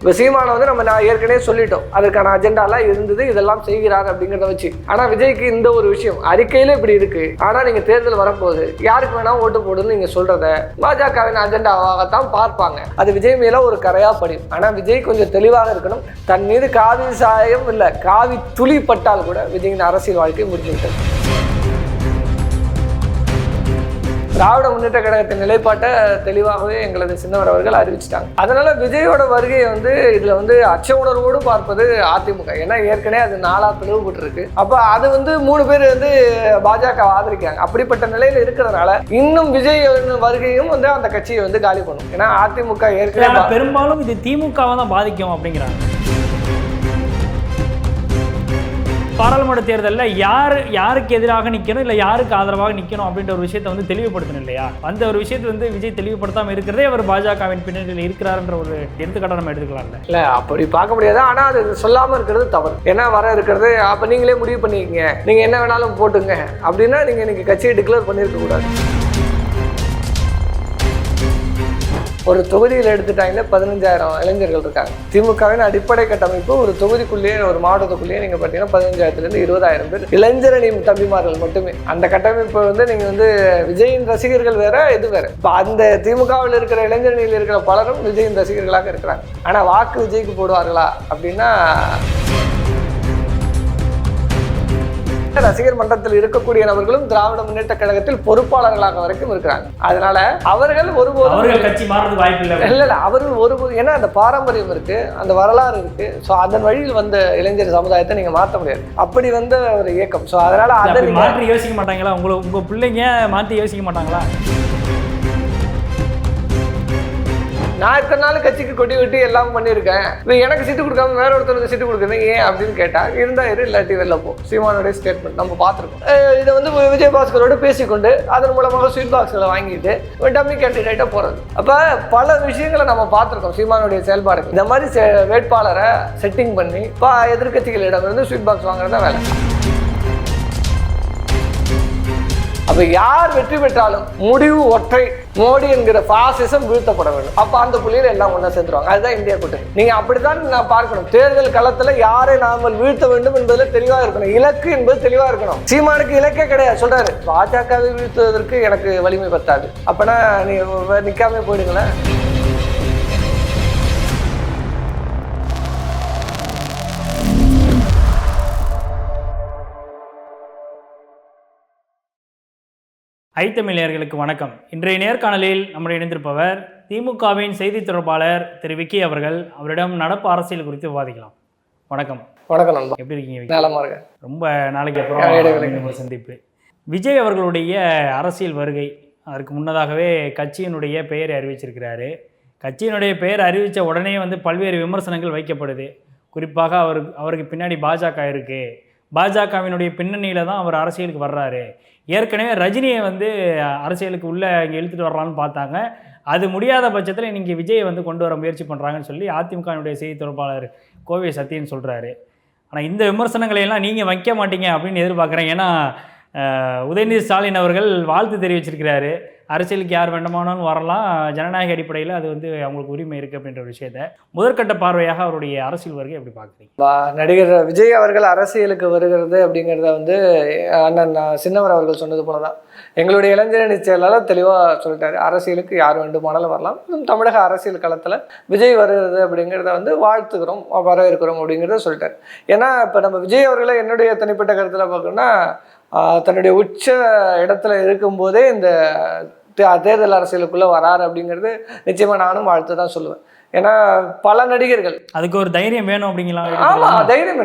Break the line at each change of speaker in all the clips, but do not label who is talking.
இப்போ சீமானை வந்து நம்ம நான் ஏற்கனவே சொல்லிட்டோம். அதுக்கான அஜெண்டாலாம் இருந்தது இதெல்லாம் செய்கிறார் அப்படிங்கிறத வச்சு. ஆனா விஜய்க்கு இந்த ஒரு விஷயம் அறிக்கையில இப்படி இருக்கு. ஆனா நீங்க தேர்தல் வரப்போகுது யாருக்கு வேணா ஓட்டு போடுன்னு நீங்க சொல்றத பாஜகவின் அஜெண்டாவாகத்தான் பார்ப்பாங்க. அது விஜய் மேல ஒரு கரையா படியும். ஆனா விஜய் கொஞ்சம் தெளிவாக இருக்கணும். தன் மீது காவி சாயம் இல்லை காவி துளி பட்டால் கூட விஜயின் அரசியல் வாழ்க்கை முடிஞ்சுக்கிட்டது திராவிட முன்னேற்ற கழகத்தின் நிலைப்பாட்டை தெளிவாகவே எங்களது சின்னவர் அவர்கள் அறிவிச்சிட்டாங்க. அதனால விஜயோட வருகையை வந்து இதுல வந்து அச்ச உணர்வோடு பார்ப்பது அதிமுக. ஏன்னா ஏற்கனவே அது நாளா பிளவுபட்டு இருக்கு அப்ப அது வந்து மூணு பேர் வந்து பாஜக ஆதரிக்காங்க அப்படிப்பட்ட நிலையில இருக்கிறதுனால இன்னும் விஜய் வருகையும் வந்து அந்த கட்சியை வந்து காலி பண்ணும். ஏன்னா அதிமுக ஏற்கனவே
பெரும்பாலும் இது திமுகவை தான் பாதிக்கும் அப்படிங்கிறாங்க. பாராளுமன்ற தேர்தலில் யார் யாருக்கு எதிராக நிற்கணும் இல்லை யாருக்கு ஆதரவாக நிற்கணும் அப்படின்ற ஒரு விஷயத்தை வந்து தெளிவுபடுத்தணும் இல்லையா? அந்த ஒரு விஷயத்தை வந்து விஜய் தெளிவுபடுத்தாமல் இருக்கிறதே அவர் பாஜகவின் பின்னணியில் இருக்கிறாருன்ற ஒரு எடுத்துக்காட்டை நம்ம எடுத்துக்கலாம்ல.
இல்லை அப்படி பார்க்க முடியாது. ஆனால் அது சொல்லாமல் இருக்கிறது தவறு. ஏன்னா வர இருக்கிறது அப்போ நீங்களே முடிவு பண்ணிக்கங்க. நீங்கள் என்ன வேணாலும் போட்டுங்க. அப்படின்னா நீங்கள் இன்னைக்கு கட்சியை டிக்ளேர் பண்ணியிருக்க கூடாது. ஒரு தொகுதியில் எடுத்துட்டாங்கன்னா பதினஞ்சாயிரம் இளைஞர்கள் இருக்காங்க. திமுகவின் அடிப்படை கட்டமைப்பு ஒரு தொகுதிக்குள்ளேயே ஒரு மாவட்டத்துக்குள்ளேயே நீங்கள் பார்த்தீங்கன்னா பதினஞ்சாயிரத்துலேருந்து இருபதாயிரம் பேர். இளைஞரணி தம்பிமார்கள் மட்டுமே. அந்த கட்டமைப்பை வந்து நீங்கள் வந்து விஜயின் ரசிகர்கள் வேற இது வேற. இப்போ அந்த திமுகவில் இருக்கிற இளைஞரணியில் இருக்கிற பலரும் விஜயின் ரசிகர்களாக இருக்கிறாங்க. ஆனால் வாக்கு விஜய்க்கு போடுவார்களா அப்படின்னா ரசிகர் மன்றத்தில் இருக்கக்கூடிய நபர்களும் திராவிட முன்னேற்ற கழகத்தில் பொறுப்பாளர்களாக வரைக்கும் இருக்கிறாங்க. அதனால அவர்கள் ஒருபோதும்
அவர்கள் கட்சி மாறுறது வாய்ப்பு இல்லை.
இல்ல இல்ல. அவர்கள் ஒருபோது ஏன்னா அந்த பாரம்பரியம் இருக்கு அந்த வரலாறு இருக்கு. ஸோ அதன் வழியில் வந்த இளைஞர் சமுதாயத்தை நீங்க மாற்ற முடியாது. அப்படி வந்த ஒரு இயக்கம். ஸோ அதனால அதை
மாற்றி யோசிக்க மாட்டாங்களா? உங்களை உங்க பிள்ளைங்க மாற்றி யோசிக்க மாட்டாங்களா?
நான் இத்தனை நாள் கட்சிக்கு கொடி விட்டு எல்லாம் பண்ணியிருக்கேன். இப்போ எனக்கு சீட்டு கொடுக்காம வேற ஒருத்தருக்கு சீட்டு கொடுக்குறது ஏன் அப்படின்னு கேட்டா இருந்தா இரு இல்லாட்டி வெளில போ. சீமானுடைய ஸ்டேட்மெண்ட் நம்ம பார்த்துருக்கோம். இதை வந்து விஜயபாஸ்கரோடு பேசிக்கொண்டு அதன் மூலமாக ஸ்வீட் பாக்ஸ்களை வாங்கிட்டு டம்மி கேண்டிடேட்டாக போகிறது அப்போ பல விஷயங்களை நம்ம பார்த்துருக்கோம் சீமானுடைய செயல்பாடு இந்த மாதிரி செ- வேட்பாளரை செட்டிங் பண்ணி எதிர்கட்சிகளிடம் இருந்து ஸ்வீட் பாக்ஸ் வாங்குறது தான் வேலை. அப்ப யார் வெற்றி பெற்றாலும் முடிவு ஒற்றை. மோடி என்கிற பாசிசம் வீழ்த்தப்பட வேண்டும். அப்ப அந்த புள்ளியில எல்லாம் ஒன்றா சேர்த்துருவாங்க அதுதான் இந்தியா கூட்டணி. நீங்க அப்படித்தான் நான் பார்க்கணும். தேர்தல் களத்துல யாரை நாமல் வீழ்த்த வேண்டும் என்பதுல தெளிவா இருக்கணும். இலக்கு என்பது தெளிவா இருக்கணும். சீமானுக்கு இலக்கே கிடையாது. சொல்றாரு பாஜகவை வீழ்த்துவதற்கு எனக்கு வலிமை பத்தாது. அப்பனா நீ நிக்காம போயிடுங்களேன்.
ஐத்தமிழர்களுக்கு வணக்கம். இன்றைய நேர்காணலில் நம்முடைய இணைந்திருப்பவர் திமுகவின் செய்தி தொடர்பாளர் திரு. விக்கி அவர்கள். அவரிடம் நடப்பு அரசியல் குறித்து விவாதிக்கலாம். வணக்கம்.
வணக்கம் நண்பா.
எப்படி இருக்கீங்க?
நலமா இருக்க
ரொம்ப நாளைக்கு. அப்புறம் ஒரு சந்திப்பு. விஜய் அவர்களுடைய அரசியல் வருகை. அதற்கு முன்னதாகவே கட்சியினுடைய பெயரை அறிவிச்சிருக்கிறாரு. கட்சியினுடைய பெயர் அறிவித்த உடனே வந்து பல்வேறு விமர்சனங்கள் வைக்கப்படுது. குறிப்பாக அவர் அவருக்கு பின்னாடி பாஜக இருக்கு. பாஜகவினுடைய பின்னணியில் தான் அவர் அரசியலுக்கு வர்றாரு. ஏற்கனவே ரஜினியை வந்து அரசியலுக்கு உள்ளே இங்கே இழுத்துட்டு வரலான்னு பார்த்தாங்க. அது முடியாத பட்சத்தில் இன்றைக்கி விஜயை வந்து கொண்டு வர முயற்சி பண்ணுறாங்கன்னு சொல்லி அதிமுகவினுடைய செய்தி தொடர்பாளர் கோவை சத்தியன் சொல்கிறாரு ஆனால் இந்த விமர்சனங்களை எல்லாம் நீங்கள் வைக்க மாட்டீங்க அப்படின்னு எதிர்பார்க்குறேன். ஏன்னா உதயநிதி ஸ்டாலின் அவர்கள் வாழ்த்து தெரிவிச்சிருக்கிறாரு. அரசியலுக்கு யார் வேண்டுமானாலும் வரலாம். ஜனநாயக அடிப்படையில் அது வந்து அவங்களுக்கு உரிமை இருக்குது அப்படின்ற ஒரு விஷயத்த. முதற்கட்ட பார்வையாக அவருடைய அரசியல் வருகை எப்படி பார்க்குறீங்க?
நடிகர் விஜய் அவர்கள் அரசியலுக்கு வருகிறது அப்படிங்கிறத வந்து அண்ணன் சின்னவர் அவர்கள் சொன்னது போல தான் எங்களுடைய இளைஞரணி செயலாளர் தெளிவாக சொல்லிட்டாரு. அரசியலுக்கு யார் வேண்டுமானாலும் வரலாம். தமிழக அரசியல் களத்தில் விஜய் வருகிறது அப்படிங்கிறத வந்து வாழ்த்துக்கிறோம் வரவேற்கிறோம் அப்படிங்கிறத சொல்லிட்டாரு. ஏன்னா இப்போ நம்ம விஜய் அவர்களை என்னுடைய தனிப்பட்ட கருத்தில் பார்க்கணும்னா தன்னுடைய உச்ச இடத்துல இருக்கும்போதே இந்த தேர்தல் அரசியலுக்குள்ளே வராரு அப்படிங்கிறது நிச்சயமாக நானும் வாழ்த்து தான் சொல்லுவேன். ஏன்னா பல நடிகர்கள்.
அதுக்கு ஒரு தைரியம் வேணும் அப்படிங்களா?
ஆமா தைரியம்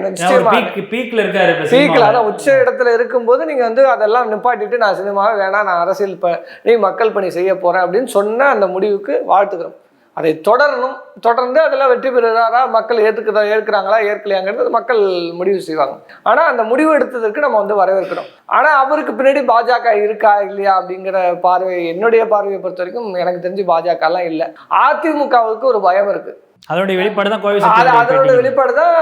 பீக் பீக்ல இருக்காரு
பீக்ல. அதான் உச்ச இடத்துல இருக்கும்போது நீங்க வந்து அதெல்லாம் நிப்பாட்டிட்டு நான் சினிமாவே வேணாம் நான் அரசியல் ப நீ மக்கள் பணி செய்ய போறேன் அப்படின்னு சொன்ன அந்த முடிவுக்கு வாழ்த்துக்கிறோம். அதை தொடரணும். தொடர்ந்து அதில் வெற்றி பெறுறாரா மக்கள் ஏற்றுக்கிறதா ஏற்கிறாங்களா ஏற்கலையாங்கிறது மக்கள் முடிவு செய்வாங்க. ஆனால் அந்த முடிவு எடுத்ததற்கு நம்ம வந்து வரவேற்கிறோம். ஆனால் அவருக்கு பின்னாடி பாஜக இருக்கா இல்லையா அப்படிங்கிற பார்வை என்னுடைய பார்வையை பொறுத்த வரைக்கும் எனக்கு தெரிஞ்சு பாஜகலாம் இல்லை. அதிமுகவுக்கு ஒரு பயம் இருக்கு.
அதனுடைய வெளிப்பாடு தான் கோவை
அது
சத்யனுடைய
அதனோட
பேட்டி.
வெளிப்பாடு தான்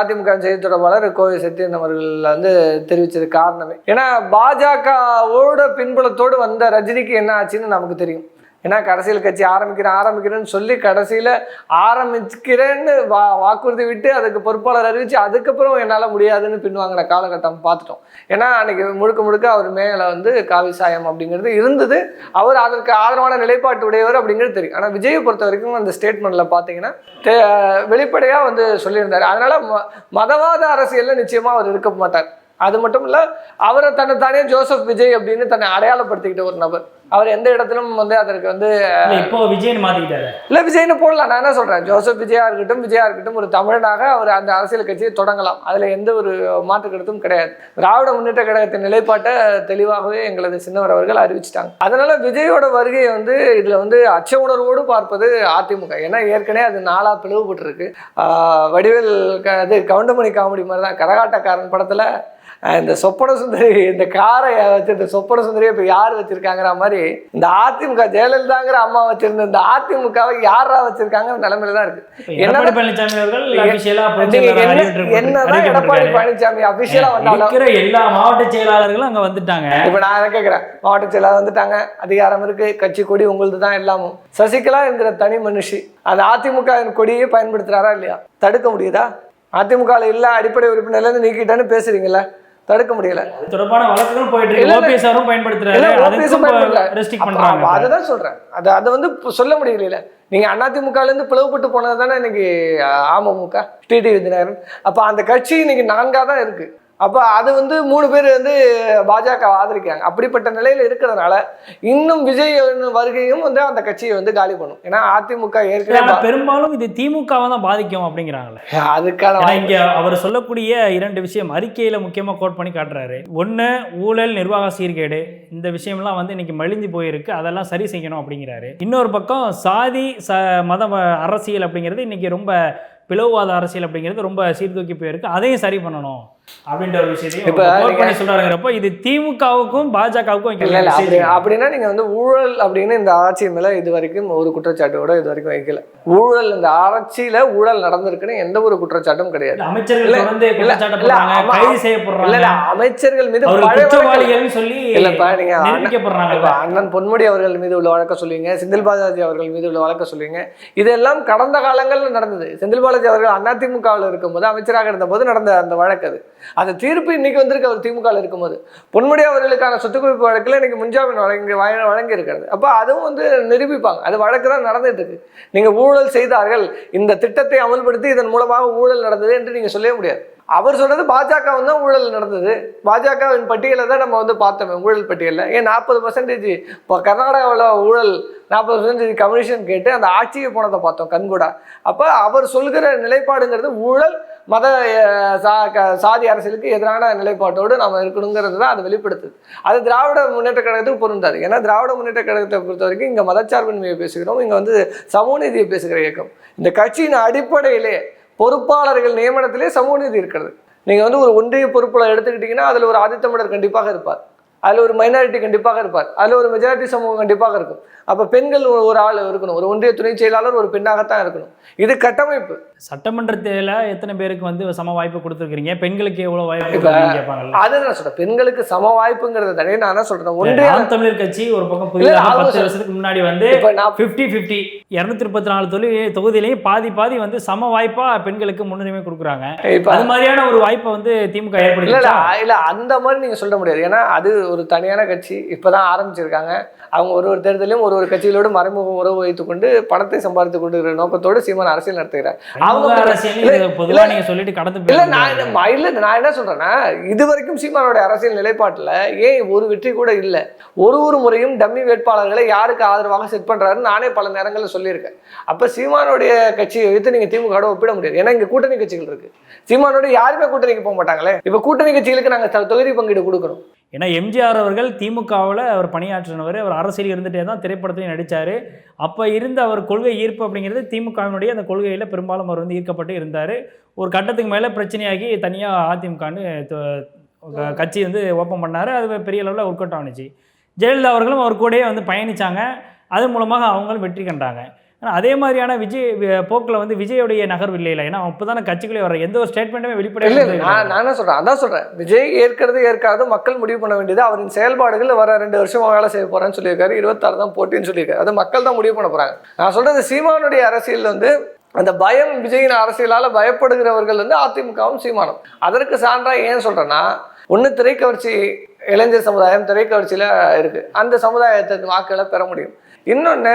அதிமுக செய்தி தொடர்பாளர் கோவை சத்யன் அவர்கள் வந்து தெரிவிச்சது காரணமே. ஏன்னா பாஜகவோட பின்புலத்தோடு வந்த ரஜினிக்கு என்ன ஆச்சுன்னு நமக்கு தெரியும். ஏன்னா கடைசியில் கட்சி ஆரம்பிக்கிறேன் ஆரம்பிக்கிறேன்னு சொல்லி கடைசியில் ஆரம்பிக்கிறேன்னு வா வாக்குறுதி விட்டு அதுக்கு பொறுப்பாளர் அறிவித்து அதுக்கப்புறம் என்னால் முடியாதுன்னு பின்வாங்கின காலகட்டம் பார்த்துட்டோம். ஏன்னா அன்னைக்கு முழுக்க முழுக்க அவர் மேலே வந்து காவி சாயம் அப்படிங்கிறது இருந்தது. அவர் அதற்கு ஆதரவான நிலைப்பாட்டு உடையவர் அப்படிங்கிறது தெரியும். ஆனால் விஜயை பொறுத்த வரைக்கும் அந்த ஸ்டேட்மெண்ட்டில் பார்த்தீங்கன்னா வெளிப்படையாக வந்து சொல்லியிருந்தார். அதனால் ம மதவாத அரசியலில் நிச்சயமாக அவர் இருக்க மாட்டார். அது மட்டும் இல்லை அவரை தன்னை தானே ஜோசப் விஜய் அப்படின்னு தன்னை அடையாளப்படுத்திக்கிட்ட ஒரு நபர். அவர் எந்த இடத்திலும் வந்து அதற்கு வந்து
இப்போ விஜயன் மாத்திக்கிட்டாரு
இல்லை விஜய்னு போடலாம். நான் என்ன சொல்கிறேன் ஜோசப் விஜயா இருக்கட்டும் விஜயா இருக்கட்டும் ஒரு தமிழனாக அவர் அந்த அரசியல் கட்சியை தொடங்கலாம். அதில் எந்த ஒரு மாற்று கருத்தும் கிடையாது. திராவிட முன்னேற்ற கழகத்தின் நிலைப்பாட்டை தெளிவாகவே எங்களது சின்னவர் அவர்கள் அறிவிச்சிட்டாங்க. அதனால விஜயோட வருகையை வந்து இதில் வந்து அச்ச உணர்வோடு பார்ப்பது அதிமுக. ஏன்னா ஏற்கனவே அது நாளா பிளவுபட்டுருக்கு. ஆஹ் வடிவேல் க இது கவுண்டமணி காமெடி மாதிரி தான் கரகாட்டக்காரன் படத்தில் இந்த சொப்பன சுந்தரி இந்த காரை வச்சு இந்த சொப்பன சுந்தரியை இப்போ யார் வச்சிருக்காங்கிற மாதிரி இந்த அதிமுக ஜெயலலிதாங்கிற அம்மா வச்சிருந்த இந்த அதிமுகவை யாரா வச்சிருக்காங்கிற நிலைமையில தான் இருக்கு.
எடப்பாடி பழனிசாமி அவர்கள்
என்னதான் எடப்பாடி பழனிசாமி அபிஷியலா வந்தாலும்
எல்லா மாவட்ட செயலாளர்களும் அங்க வந்துட்டாங்க.
இப்ப நான் என்ன கேட்கிறேன் மாவட்ட செயலாளர் வந்துட்டாங்க. அதிகாரம் இருக்கு. கட்சி கொடி உங்களுது தான் எல்லாமும். சசிகலா என்கிற தனி மனுஷி அந்த அதிமுக கொடியை பயன்படுத்துறாரா இல்லையா? தடுக்க முடியுதா? அதிமுக இல்ல அடிப்படை உறுப்பினர்ல இருந்து நீக்கிட்டேன்னு பேசுறீங்கல்ல? தடுக்க முடியல
அது தொடர்பான வழக்குகள் போயிட்டு இருக்கு. ஓபிஎஸ் அவரும் பண்றாங்க
அப்ப அதுதான் சொல்றேன் அது அதை வந்து சொல்ல முடியல நீங்க அதிமுகல இருந்து பிளவுபட்டு போனது தானே இன்னைக்கு அமமுக டிடி விதிநகரன் அப்ப அந்த கட்சி இன்னைக்கு நான்கா தான் இருக்கு அப்ப அது வந்து மூணு பேர் வந்து பாஜக ஆதரிக்கிறாங்க. அப்படிப்பட்ட நிலையில இருக்கிறதுனால இன்னும் விஜய் வருகையும் வந்து அந்த கட்சியை வந்து காலி பண்ணும். ஏன்னா அதிமுக ஏற்கனவே
பெரும்பாலும் இது திமுகவை தான் பாதிக்கும் அப்படிங்கிறாங்களே
அதுக்கான
இங்க அவர் சொல்லக்கூடிய இரண்டு விஷயம் அறிக்கையில முக்கியமா கோட் பண்ணி காட்டுறாரு. ஒண்ணு ஊழல் நிர்வாக சீர்கேடு. இந்த விஷயம்லாம் வந்து இன்னைக்கு மலிஞ்சு போயிருக்கு. அதெல்லாம் சரி செய்யணும் அப்படிங்கிறாரு. இன்னொரு பக்கம் சாதி ச மத அரசியல் அப்படிங்கிறது இன்னைக்கு ரொம்ப பிளவுவாத அரசியல் அப்படிங்கிறது ரொம்ப சீர்தூக்கி போயிருக்கு. அதையும் சரி பண்ணணும். அப்படின்ற ஒரு விஷயத்தையும்
இப்ப
கோட்
நீங்க-
பண்ணி சொல்றாருங்கிறப்போ இது திமுகவுக்கும் பாஜகவுக்கும்
இல்ல இல்ல. அப்படின்னா நீங்க வந்து ஊழல் அப்படின்னு இந்த ஆட்சி மேல இது வரைக்கும் ஒரு குற்றச்சாட்டோட இது வரைக்கும் வைக்கல. ஊழல் இந்த ஆட்சியில ஊழல் நடந்திருக்குன்னு எந்த ஒரு குற்றச்சாட்டும் கிடையாது.
அமைச்சர்கள் கைது
இல்ல மீது
சொல்லி
இல்லப்பா அண்ணன் பொன்முடி அவர்கள் மீது உள்ள வழக்க சொல்லுவீங்க செந்தில் பாலாஜி அவர்கள் மீது உள்ள வழக்க சொல்லுவீங்க. இதெல்லாம் கடந்த காலங்கள்ல நடந்தது. செந்தில் பாலாஜி அவர்கள் அதிமுகவில் இருக்கும்போது அமைச்சராக இருந்தபோது நடந்த அந்த வழக்கு அது. அந்த தீர்ப்பு இன்னைக்கு வந்திருக்கு அவர் திமுகவில் இருக்கும்போது. பொன்முடி அவர்களுக்கான சொத்து குவிப்பு வழக்கில் இன்னைக்கு முன்ஜாமீன் வழங்கி வழ- வழங்கி இருக்கிறது அப்போ அதுவும் வந்து நிரூபிப்பாங்க. அது வழக்கு தான் நடந்துட்டு இருக்கு நீங்கள் ஊழல் செய்தார்கள் இந்த திட்டத்தை அமல்படுத்தி இதன் மூலமாக ஊழல் நடந்தது என்று நீங்கள் சொல்லவே முடியாது. அவர் சொல்றது பாஜக தான் ஊழல் நடந்தது. பாஜகவின் பட்டியலை தான் நம்ம வந்து பார்த்தோமே ஊழல் பட்டியலில். ஏன் நாற்பது பர்சன்டேஜ் இப்போ கர்நாடகாவில் ஊழல் நாற்பது பர்சன்டேஜ் கமிஷன் கேட்டு அந்த ஆட்சியை போனதை பார்த்தோம் கண்கூடா. அப்போ அவர் சொல்கிற நிலைப்பாடுங்கிறது ஊழல் மத சா க- சாதி அரசியலுக்கு எதிரான நிலைப்பாட்டோடு நம்ம இருக்கணுங்கிறது தான் அது வெளிப்படுத்துது. அது திராவிட முன்னேற்ற கழகத்துக்கு பொருந்தாது. ஏன்னா திராவிட முன்னேற்ற கழகத்தை பொறுத்த வரைக்கும் இங்கே மதச்சார்பின்மையை பேசுகிறோம் இங்கே வந்து சமூகநீதியை பேசுகிற இயக்கம். இந்த கட்சியின் அடிப்படையிலே பொறுப்பாளர்கள் நியமனத்திலே சமூகநீதி இருக்கிறது. நீங்கள் வந்து ஒரு ஒன்றிய பொறுப்பில் எடுத்துக்கிட்டிங்கன்னா அதில் ஒரு ஆதித்தமிழர் கண்டிப்பாக இருப்பார். அதில் ஒரு மைனாரிட்டி கண்டிப்பாக இருப்பார். அதில் ஒரு மெஜாரிட்டி சமூகம் கண்டிப்பாக இருக்கும். அப்போ பெண்கள் ஒரு ஆள் இருக்கணும். ஒரு ஒன்றிய துணை செயலாளர் ஒரு பெண்ணாகத்தான் இருக்கணும். இது கட்டமைப்பு.
சட்டமன்றத்தில் எத்தனை பேருக்கு வந்து சம வாய்ப்பு கொடுத்துருக்கீங்க பெண்களுக்கு எவ்வளவு வாய்ப்பு
அது நான் சொல்றேன். பெண்களுக்கு சம வாய்ப்புங்கிறத தனியாக நான் என்ன சொல்றேன். ஒன்றிய
தமிழர் கட்சி ஒரு பக்கம் பத்து வருஷத்துக்கு முன்னாடி வந்து ஃபிஃப்டி ஃபிஃப்டி இரநூத்தி முப்பத்தி நாலு தொழில் தொகுதியிலையும் பாதி பாதி வந்து சம வாய்ப்பா பெண்களுக்கு முன்னுரிமை கொடுக்குறாங்க. அது மாதிரியான ஒரு வாய்ப்பை வந்து திமுக ஏற்படுத்தி
இல்ல அந்த மாதிரி நீங்க சொல்ல முடியாது. ஏன்னா அது ஒரு தனியான கட்சி. இப்பதான் ஆரம்பிச்சிருக்காங்க. அவங்க ஒரு ஒரு தேர்தலையும் ஒரு ஒரு கட்சிகளோடு மறைமுக உறவு வைத்துக் கொண்டு பணத்தை சம்பாதித்துக் கொண்டிருக்கிற நோக்கத்தோடு சீமான் அரசியல் நடத்துகிறார். அவங்க
சொல்லிட்டு கடந்து
இல்ல நான் இல்ல நான் என்ன சொல்றேன்னா இது வரைக்கும் சீமானோட அரசியல் நிலைப்பாட்டுல ஏன் ஒரு வெற்றி கூட இல்ல? ஒரு ஒரு முறையும் டம்மி வேட்பாளர்களை யாருக்கு ஆதரவாக செட் பண்றாருன்னு நானே பல நேரங்களில் சொல்லியிருக்கேன். அப்ப சீமானுடைய கட்சியை வைத்து நீங்க திமுக ஒப்பிட முடியாது. ஏன்னா இங்க கூட்டணி கட்சிகள் இருக்கு. சீமானோட யாருமே கூட்டணிக்கு போக மாட்டாங்களே. இப்ப கூட்டணி கட்சிகளுக்கு நாங்க தொகுதி பங்கீடு கொடுக்கணும்.
ஏன்னா எம்ஜிஆர் அவர்கள் திமுகவில் அவர் பணியாற்றினவர் அவர் அரசியல் இருந்துகிட்டே தான் திரைப்படத்திலையும் நடித்தார் அப்போ இருந்த அவர் கொள்கை ஈர்ப்பு அப்படிங்கிறது திமுகவினுடைய அந்த கொள்கையில் பெரும்பாலும் அவர் வந்து ஈர்க்கப்பட்டு இருந்தார். ஒரு கட்டத்துக்கு மேலே பிரச்சனையாகி தனியாக அதிமுகன்னு கட்சி வந்து ஓப்பன் பண்ணார். அது பெரிய அளவில் ஒர்க் அவுட் ஜெயலலிதா அவர்களும் அவர் கூடயே வந்து பயணித்தாங்க அது மூலமாக அவங்களும் வெற்றி கண்டாங்க. ஆனா அதே மாதிரியான விஜய் போக்குல வந்து விஜயோடைய நகர்வு இல்லை ஏன்னா அப்போ தானே கட்சிக்குள்ளே வர எந்த ஒரு ஸ்டேட்மெண்ட்டுமே வெளிப்படையாக
இல்ல, நான் நான் என்ன சொல்றேன்? அதான் சொல்றேன். விஜய் ஏற்கிறது ஏற்காது மக்கள் முடிவு பண்ண வேண்டியது. அவரின் செயல்பாடுகள் வர ரெண்டு வருஷமா வேலை செய்ய போறேன்னு சொல்லியிருக்காரு. இருபத்தாறு தான் போட்டின்னு சொல்லியிருக்காரு. அது மக்கள் தான் முடிவு பண்ண போறாங்க. நான் சொல்றது சீமானுடைய அரசியல் வந்து அந்த பயம் விஜயின் அரசியலால பயப்படுகிறவர்கள் வந்து அதிமுகவும் சீமானும். அதற்கு சான்றா ஏன் சொல்றேன்னா ஒண்ணு திரைக்கவர்ச்சி இளைஞர் சமுதாயம் திரைக்கவர்ச்சியில இருக்கு. அந்த சமுதாயத்துக்கு வாக்குகளை பெற முடியும். இன்னொன்று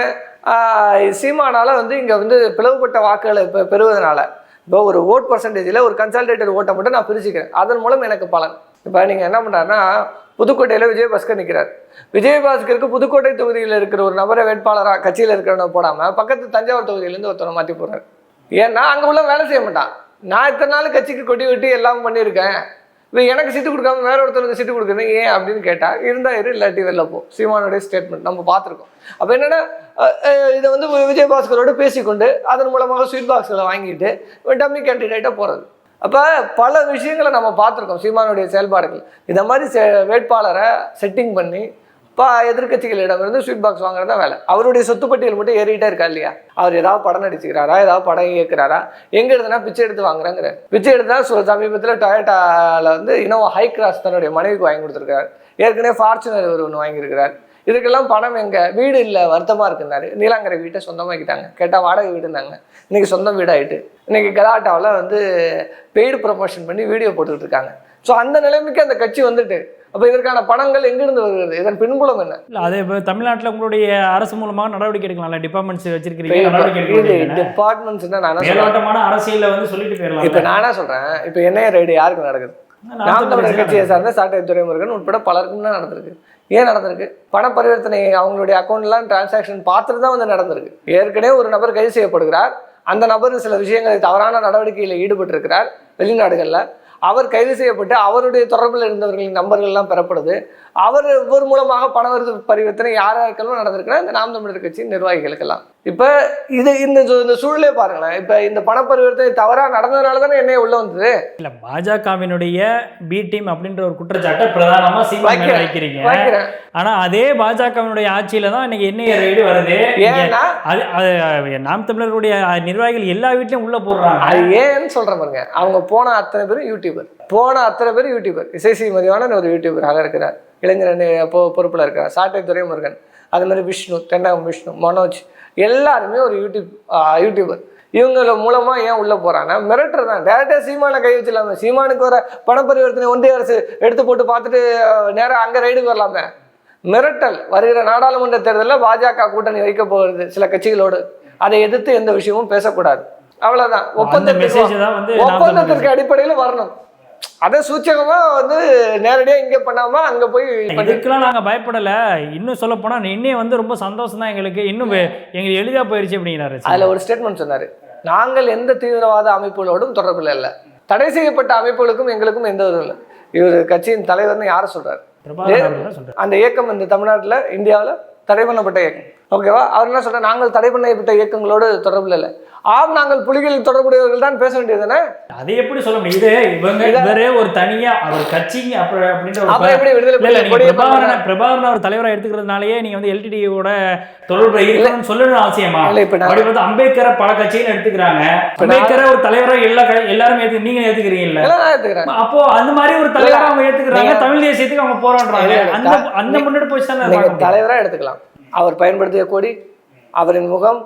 சீமானால் வந்து இங்கே வந்து பிளவுபட்ட வாக்குகளை இப்போ பெறுவதனால. இப்போ ஒரு ஓட் பர்சன்டேஜில் ஒரு கன்சால்டேட்டட் ஓட்டை மட்டும் நான் பிரிச்சுக்கிறேன். அதன் மூலம் எனக்கு பலன். இப்போ நீங்கள் என்ன பண்ணுறாருன்னா புதுக்கோட்டையில் விஜயபாஸ்கர் நிற்கிறார் விஜயபாஸ்கருக்கு புதுக்கோட்டை தொகுதியில் இருக்கிற ஒரு நபரை வேட்பாளராக கட்சியில் இருக்கிறவனை போடாமல் பக்கத்து தஞ்சாவூர் தொகுதியிலேருந்து ஒருத்தரை மாற்றி போடுறாரு. ஏன்னா அங்கே உள்ள வேலை செய்ய மாட்டான். நான் இத்தனை நாள் கட்சிக்கு கொட்டி வெட்டி எல்லாம் பண்ணியிருக்கேன். இப்போ எனக்கு சீட்டு கொடுக்காம வேற ஒருத்தருக்கு சீட்டு கொடுக்குறது ஏன் அப்படின்னு கேட்டால் இருந்தா இரு இல்லாட்டி வெளில போ. சீமானுடைய ஸ்டேட்மெண்ட் நம்ம பார்த்துருக்கோம். அப்போ என்னென்னா இதை வந்து விஜயபாஸ்கரோடு பேசிக்கொண்டு அதன் மூலமாக ஸ்வீட் பாக்ஸ்களை வாங்கிட்டு டம்மி கேண்டிடேட்டாக போகிறது அப்போ பல விஷயங்களை நம்ம பார்த்துருக்கோம் சீமானுடைய செயல்பாடுகள். இந்த மாதிரி செ- வேட்பாளரை செட்டிங் பண்ணி இப்போ எதிர்கட்சிகளிடமிருந்து ஸ்வீட் பாக்ஸ் வாங்குறது தான் வேலை. அவருடைய சொத்து பட்டியல் மட்டும் ஏறிட்டே இருக்கா இல்லையா? அவர் ஏதாவது படம் நடிச்சுக்கிறாரா? ஏதாவது படம் இயக்குறாரா? எங்க எடுத்துனா பிச்சை எடுத்து வாங்குறாங்கிறார் பிச்சை எடுத்தா தான் சமீபத்தில் டொயோட்டாவில் வந்து இனோவா ஹை கிராஸ் தன்னுடைய மனைவிக்கு வாங்கி கொடுத்துருக்காரு. ஏற்கனவே ஃபார்ச்சுனர் ஒரு ஒன்று வாங்கியிருக்கிறார். இதுக்கெல்லாம் பணம் எங்க? வீடு இல்லை வருத்தமாக இருக்குன்னாரு. நீலாங்கரை வீட்டை சொந்தமாக்கிட்டாங்க கேட்டால் வாடகை வீடுனாங்க இன்றைக்கி சொந்த வீடாயிட்டு. இன்றைக்கி கலாட்டாவில் வந்து பெய்டு ப்ரொமோஷன் பண்ணி வீடியோ போட்டுக்கிட்டு இருக்காங்க. ஸோ அந்த நிலைமைக்கு அந்த கட்சி வந்துட்டு அப்போ இதற்கான பணங்கள் எங்கிருந்து வருகிறது? இதன் பின்புலம் என்ன?
இல்லை அதே இப்போ தமிழ்நாட்டில் உங்களுடைய அரசு மூலமாக நடவடிக்கை எடுக்கலாம்ல? டிபார்ட்மெண்ட்ஸ் வச்சிருக்கிறீங்க
டிபார்ட்மெண்ட்ஸ் நான் என்ன சொல்றேன்?
மேலோட்டமான அரசியல்ல வந்து சொல்லிட்டு போயிடலாம்
இப்போ நானா சொல்றேன்? இப்போ என்ன ரைடு யாருக்கு நடக்குது? நாம் தமிழர் கட்சியை சார்ந்த சாட்டை துரைமுருகன் உட்பட பலருக்கும் தான் நடந்திருக்கு. ஏன் நடந்திருக்கு? பண பரிவர்த்தனை அவங்களுடைய அக்கௌண்ட்லாம் டிரான்சாக்ஷன் பார்த்துட்டு தான் வந்து நடந்திருக்கு. ஏற்கனவே ஒரு நபர் கைது செய்யப்படுகிறார். அந்த நபர் சில விஷயங்களை தவறான நடவடிக்கையில் ஈடுபட்டிருக்கிறார் வெளிநாடுகளில். அவர் கைது செய்யப்பட்டு அவருடைய தொடர்பில் இருந்தவர்களின் நம்பர்கள்லாம் பெறப்படுது. அவர் இவர் மூலமாக பண வருது பரிவர்த்தனை யாராருக்கெல்லாம் நடந்திருக்குன்னா இந்த நாம் தமிழர் கட்சியின் நிர்வாகிகளுக்கெல்லாம். இப்போ இது இந்த இந்த சூழலே பாருங்களேன். இப்போ இந்த பண பரிவர்த்தனை தவறாக நடந்ததுனால தானே என்னைய உள்ள வந்தது?
இல்ல பாஜகவினுடைய பி டீம் அப்படின்ற ஒரு குற்றச்சாட்டை பிரதானமா சீமா மேல
வைக்கிறேன்.
வைக்கிறீங்க.
வைக்கிறேன்.
ஆனா அதே பாஜகவினுடைய ஆட்சியில தான் இன்னைக்கு என்ஐஏ ரைடு வருது.
ஏன்னா?
அது நாம் தமிழருடைய நிர்வாகிகள் எல்லா வீட்லயும் உள்ள போடுறாங்க.
அது ஏன்னு சொல்றேன் பாருங்க. அவங்க போன அத்தனை பேரும் யூடியூபர் போன அத்தனை பேர் யூடியூபர் இசைசி மதிவான ஒரு யூடியூபராக இருக்கிறார். இளைஞர் பொ பொறுப்பில் இருக்கிறார். சாட்டை துரைமுருகன் அது மாதிரி விஷ்ணு தென்னகம் விஷ்ணு மனோஜ் எல்லாருமே ஒரு யூடியூப் யூடியூபர் இவங்கள மூலமாக ஏன் உள்ளே போகிறாங்கன்னா மிரட்டுறது தான் டேரக்டாக சீமான கை வச்சிடலாமே. சீமானுக்கு வர பணப்பரிவர்த்தனை ஒன்றிய அரசு எடுத்து போட்டு பார்த்துட்டு நேராக அங்கே ரைடுக்கு வரலாமே. மிரட்டல். வருகிற நாடாளுமன்ற தேர்தலில் பாஜக கூட்டணி வைக்க போகிறது சில கட்சிகளோடு. அதை எதிர்த்து எந்த விஷயமும் பேசக்கூடாது. அவ்வளவுதான்.
அந்த
ஒப்பந்தத்திற்கு அடிப்படையில் வரணும். அதை சூச்சகமா வந்து நேரடியா இங்க பண்ணாம அங்க போய்
இதுக்கெல்லாம் நாங்க பயப்படல. இன்னும் சொல்ல போனா இன்னே வந்து ரொம்ப சந்தோஷம் தான் எங்களுக்கு. இன்னும் எங்களுக்கு எளிதா போயிருச்சு அப்படிங்கிறாரு
அதுல ஒரு ஸ்டேட்மெண்ட் சொன்னாரு. நாங்கள் எந்த தீவிரவாத அமைப்புகளோடும் தொடர்பில் இல்லை தடை செய்யப்பட்ட அமைப்புகளுக்கும் எங்களுக்கும் எந்த ஒரு இல்லை. இவர் கட்சியின் தலைவர்னு யாரை சொல்றாரு? அந்த இயக்கம் இந்த தமிழ்நாட்டுல இந்தியாவுல தடை பண்ணப்பட்ட இயக்கம். ஓகேவா? அவர் என்ன சொல்றாரு? நாங்கள் தடை பண்ணப்பட்ட இயக்கங்களோடு தொடர்பில் இல்லை ஆம் நாங்கள் புலிகளில் தொடர்புடையவர்கள் தான் பேச வேண்டியது தானே?
அதை எப்படி சொல்ல முடியும்? இது இவங்க இவரே ஒரு தனியா அவர் கட்சிங்க அப்புறம் அப்படின்ற ஒரு பிரபாகரன் பிரபாகரன் அவர் தலைவரா எடுத்துக்கிறதுனாலயே நீங்க வந்து எல்டிடியோட தொடர்பு இருக்கணும்னு சொல்லணும் அவசியமா? அப்படி வந்து அம்பேத்கரை பல கட்சிகள் எடுத்துக்கிறாங்க. அம்பேத்கரை ஒரு தலைவரா எல்லா எல்லாரும் ஏத்து நீங்க ஏத்துக்கிறீங்கல்ல? அப்போ அந்த மாதிரி ஒரு தலைவரா அவங்க ஏத்துக்கிறாங்க தமிழ் தேசியத்துக்கு அவங்க போராடுறாங்க. அந்த அந்த முன்னாடி போய் தானே
நீங்க
பார்க்க முடியும்.
தலைவரா எடுத்துக்கலாம். அவர் பயன்படுத்திய கொடி அவரின் முகம்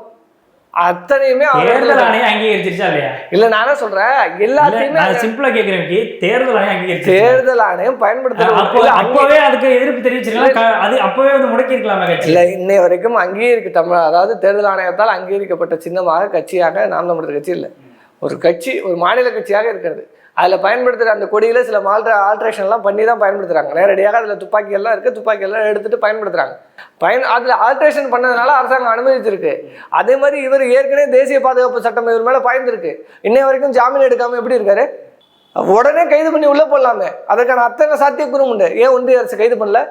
அத்தனையுமே
தேர்தல் ஆணையம் அங்கீகரிச்சிருச்சா இல்லையா?
இல்ல நானே சொல்றேன். எல்லாத்தையுமே
சிம்பிளா கேக்குறேன். தேர்தல் ஆணையம் அங்கீகரிச்சிருச்சா?
தேர்தல் ஆணையம் அங்கே-
அப்பவே அதுக்கு எதிர்ப்பு தெரிவிச்சிருக்கலாம். அது அப்பவே வந்து முடக்கி இருக்கலாமே கட்சி.
இல்ல இன்னை வரைக்கும் அங்கீகரிக்க தமிழ் அதாவது தேர்தல் ஆணையத்தால் அங்கீகரிக்கப்பட்ட சின்னமாக கட்சியாக நாம் தமிழர் கட்சி இல்லை. ஒரு கட்சி ஒரு மாநில கட்சியாக இருக்கிறது. அதில் பயன்படுத்துகிற அந்த கொடியில் சில மால்ற ஆல்ட்ரேஷன்லாம் பண்ணி தான் பயன்படுத்துகிறாங்க நேரடியாக அதில் துப்பாக்கியெல்லாம் இருக்குது துப்பாக்கியெல்லாம் எடுத்துகிட்டு பயன்படுத்துகிறாங்க பயன் அதில் ஆல்ட்ரேஷன் பண்ணதுனால அரசாங்கம் அனுமதிச்சிருக்கு. அதே மாதிரி இவர் ஏற்கனவே தேசிய பாதுகாப்பு சட்டம் இவர் மேலே பயந்துருக்கு. இன்னைய வரைக்கும் ஜாமீன் எடுக்காமல் எப்படி இருக்காரு? உடனே கைது பண்ணி உள்ளே போடலாமே. அதற்கான அத்தனை சாத்தியக்கூறும் உண்டு. ஏன் ஒன்றிய அரசு கைது பண்ணல?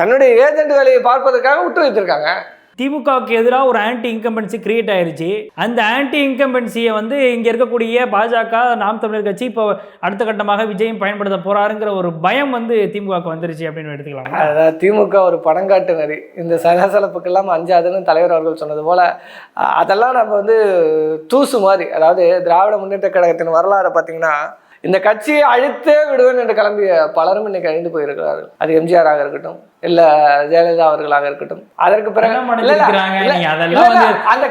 தன்னுடைய ஏஜென்ட் வேலையை பார்ப்பதற்காக விட்டு வைத்திருக்காங்க.
திமுகவுக்கு எதிராக ஒரு ஆன்டி இன்கம்பன்சி கிரியேட் ஆயிருச்சு. அந்த ஆன்டி இன்கம்பன்சியை வந்து இங்கே இருக்கக்கூடிய பாஜக நாம் தமிழர் கட்சி இப்போ அடுத்த கட்டமாக விஜயம் பயன்படுத்த போறாருங்கிற ஒரு பயம் வந்து திமுகவுக்கு வந்துருச்சு அப்படின்னு எடுத்துக்கலாம்?
அதாவது திமுக ஒரு படங்காட்டு மாதிரி இந்த சலசலப்புக்கெல்லாம் அஞ்சாதுன்னு தலைவர் அவர்கள் சொன்னது போல அதெல்லாம் நம்ம வந்து தூசு மாதிரி அதாவது திராவிட முன்னேற்ற கழகத்தின் வரலாறு பார்த்தீங்கன்னா இந்த கட்சியை அழித்தே விடுவேன் என்று கிளம்பிய பலரும் இன்னைக்கு அழிந்து போயிருக்கிறார்கள். அது எம்ஜிஆராக இருக்கட்டும் இல்ல ஜெயலலிதா அவர்களாக இருக்கட்டும். அதற்கு பிறகு அந்த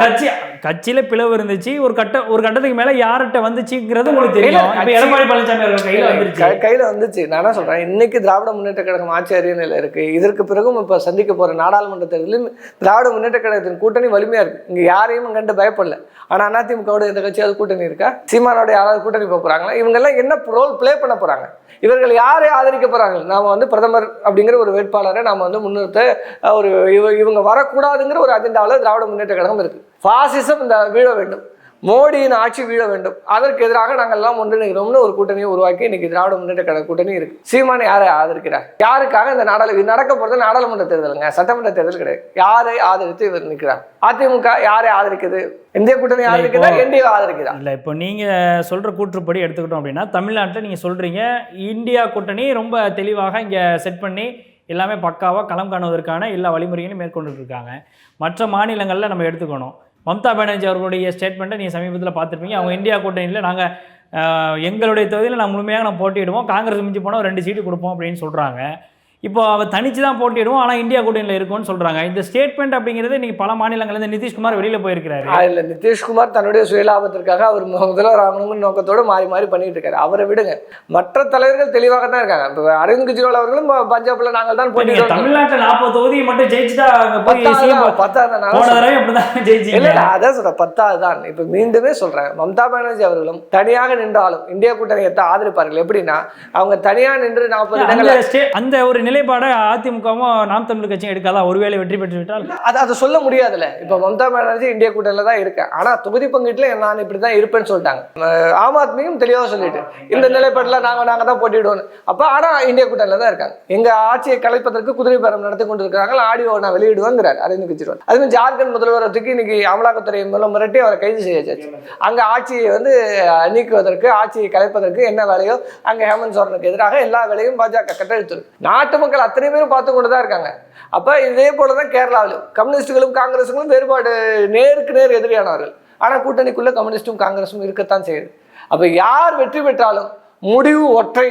கட்சி
கட்சியில பிளவு இருந்துச்சு ஒரு கட்ட ஒரு கட்டத்துக்கு மேல யார்கிட்ட வந்துச்சுங்கிறது உங்களுக்கு தெரியும். எடப்பாடி பழனிசாமி அவர்கள் கையில வந்துருச்சு.
கையில வந்துச்சு. நான் என்ன சொல்றேன்? இன்னைக்கு திராவிட முன்னேற்ற கழகம் ஆட்சி அரியணையில் இருக்கு. இதற்கு பிறகும் இப்ப சந்திக்க போற நாடாளுமன்ற தேர்தலில் திராவிட முன்னேற்ற கழகத்தின் கூட்டணி வலிமையா இருக்கு. இங்க யாரையும் கண்டு பயப்படல. ஆனா அதிமுகவோட இந்த கட்சியாவது கூட்டணி இருக்கா? சீமானோட யாராவது கூட்டணி போக போறாங்களா? இவங்க எல்லாம் என்ன ரோல் ப்ளே பண்ண போறாங்க? இவர்கள் யாரை ஆதரிக்க போகிறாங்க நாம வந்து பிரதமர் அப்படிங்கிற ஒரு வேட்பாளரை நாம வந்து முன்னிறுத்த ஒரு இவ- இவங்க வரக்கூடாதுங்கிற ஒரு அஜெண்டாவில் திராவிட முன்னேற்ற கழகம் இருக்கு. ஃபாசிசம் இந்த வீழ வேண்டும். மோடியின் ஆட்சி வீழ வேண்டும். அதற்கு எதிராக நாங்கள் எல்லாம் ஒன்றிணைகிறோம்னு ஒரு கூட்டணியை உருவாக்கி இன்னைக்கு திராவிட முன்னேற்ற கழக கூட்டணி இருக்கு. சீமானை யாரை ஆதரிக்கிறார்? யாருக்காக இந்த நாடாளு இது நடக்க போறது நாடாளுமன்ற தேர்தலுங்க. சட்டமன்ற தேர்தல் கிடையாது. யாரை ஆதரித்து இவர் நிற்கிறார்? அதிமுக யாரை ஆதரிக்குது? இந்திய கூட்டணி ஆதரிக்குதா? என்டிஏ ஆதரிக்குதா?
இல்ல இப்போ நீங்க சொல்ற கூற்றுப்படி எடுத்துக்கிட்டோம் அப்படின்னா தமிழ்நாட்டில் நீங்க சொல்றீங்க இந்தியா கூட்டணி ரொம்ப தெளிவாக இங்க செட் பண்ணி எல்லாமே பக்காவா களம் காணுவதற்கான எல்லா வழிமுறைகளையும் மேற்கொண்டுட்டு இருக்காங்க. மற்ற மாநிலங்களில் நம்ம எடுத்துக்கணும். மம்தா பானர்ஜி அவர்களுடைய ஸ்டேட்மெண்ட்டை நீங்கள் சமீபத்தில் பார்த்துருப்பீங்க. அவங்க இந்தியா கூட்டணியில் நாங்கள் எங்களுடைய தொகுதியில் நாங்கள் முழுமையாக நான் போட்டியிடுவோம். காங்கிரஸ் மிஞ்சி போனால் ரெண்டு சீட்டு கொடுப்போம் அப்படின்னு சொல்கிறாங்க இப்போ அவ தனிச்சு தான் போட்டியிடுவோம் ஆனால் இந்தியா கூட்டணியில் இருக்கும்னு சொல்கிறாங்க இந்த ஸ்டேட்மெண்ட் அப்படிங்கிறது இன்னைக்கு பல மாநிலங்கள்ல இருந்து நிதிஷ்குமார் வெளியில் போயிருக்கிறாரு.
இல்ல நிதிஷ்குமார் தன்னுடைய சுயலாபத்திற்காக அவர் முதல்வர் ஆகணுங்கிற நோக்கத்தோட மாறி மாறி பண்ணிட்டு இருக்காரு. அவரை விடுங்க. மற்ற தலைவர்கள் தெளிவாக தான் இருக்காங்க. இப்போ அரவிந்த் கெஜ்ரிவால் அவர்களும் பஞ்சாப்ல நாங்கள் தான் போட்டியிடுவோம்.
தமிழ்நாட்டில் நாற்பது தொகுதியை மட்டும் ஜெயிச்சுட்டா
தான், அதான் சொல்றேன். பத்தாவது தான். இப்ப மீண்டுமே சொல்றேன். மம்தா பானர்ஜி அவர்களும் தனியாக நின்றாலும் இந்தியா கூட்டணியை தான் ஆதரிப்பார்கள். எப்படின்னா அவங்க தனியா நின்று நாற்பது
அந்த ஒரு நிலைப்பாடை அதிமுகவும் நாம் தமிழ் கட்சியும் எடுக்காதா? ஒருவேளை வெற்றி பெற்று விட்டால்?
அது அதை சொல்ல முடியாதுல்ல. இப்ப மம்தா பானர்ஜி இந்திய கூட்டணியில தான் இருக்கேன் ஆனா தொகுதி பங்கீட்டுல நான் இப்படிதான் இருப்பேன்னு சொல்லிட்டாங்க. ஆம் ஆத்மியும் தெளிவா சொல்லிட்டு இந்த நிலைப்பாட்டில் நாங்க நாங்க தான் போட்டிடுவோம் அப்ப ஆனா இந்திய கூட்டணியில தான் இருக்காங்க. எங்க ஆட்சியை கலைப்பதற்கு குதிரை பேரம் நடத்தி கொண்டு இருக்கிறாங்க ஆடியோ நான் வெளியிடுவேங்கிறார். அரவிந்த் கெஜ்ரிவால் அது ஜார்க்கண்ட் முதல்வரத்துக்கு இன்னைக்கு அமலாக்கத்துறை மூலம் மிரட்டி அவரை கைது செய்யாச்சு அங்க ஆட்சியை வந்து நீக்குவதற்கு ஆட்சியை கலைப்பதற்கு என்ன வேலையோ அங்க ஹேமந்த் சோரனுக்கு எதிராக எல்லா வேலையும் பாஜக கட்டெடுத்து நாட்டு மக்கள் அத்தனை பேரும் பார்த்து கொண்டு தான் இருக்காங்க. அப்போ இதே போல தான் கேரளாவிலும். கம்யூனிஸ்டுகளும் காங்கிரஸுகளும் வேறுபாடு நேருக்கு நேர் எதிரியானவர்கள். ஆனால் கூட்டணிக்குள்ளே கம்யூனிஸ்டும் காங்கிரஸும் இருக்கத்தான் செய்யுது. அப்போ யார் வெற்றி பெற்றாலும் முடிவு ஒற்றை.